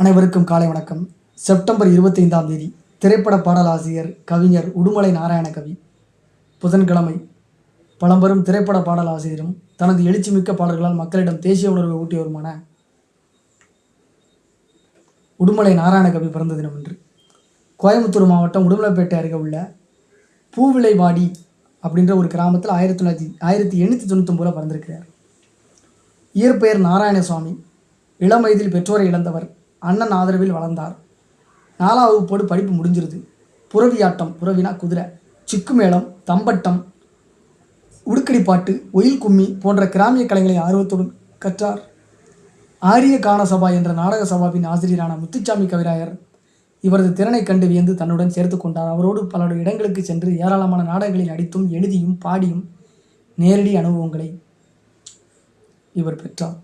அனைவருக்கும் காலை வணக்கம். செப்டம்பர் இருபத்தைந்தாம் தேதி திரைப்பட பாடலாசிரியர் கவிஞர் உடுமலை நாராயண கவி. புதன்கிழமை பழம்பெரும் திரைப்பட பாடலாசிரியரும் தனது எழுச்சிமிக்க பாடல்களால் மக்களிடம் தேசிய உணர்வை ஊட்டியவருமான உடுமலை நாராயணகவி பிறந்த தினம் என்று கோயம்புத்தூர் மாவட்டம் உடுமலைப்பேட்டை அருகே உள்ள பூவிளைவாடி அப்படின்ற ஒரு கிராமத்தில் ஆயிரத்தி தொள்ளாயிரத்தி ஆயிரத்தி எண்ணூற்றி தொண்ணூத்தொம்பதில் பிறந்திருக்கிறார். இயற்பெயர் நாராயணசுவாமி இளம் வயதில் பெற்றோரை இழந்தவர் அண்ணன் ஆதரவில் வளர்ந்தார். நாலாம் வகுப்போடு படிப்பு முடிஞ்சிருது. புறவியாட்டம் புறவினா குதிரை சிக்கு மேளம் தம்பட்டம் உடுக்கடி பாட்டு ஒயில் கும்மி போன்ற கிராமிய கலைகளை ஆர்வத்துடன் கற்றார். ஆரிய கான சபா என்ற நாடக சபாவின் ஆசிரியரான முத்துச்சாமி கவிராயர் இவரது திறனை கண்டு வியந்து தன்னுடன் சேர்த்து கொண்டார். அவரோடு பல இடங்களுக்கு சென்று ஏராளமான நாடகங்களில் அடித்தும் எழுதியும் பாடியும் நேரடி அனுபவங்களை இவர் பெற்றார்.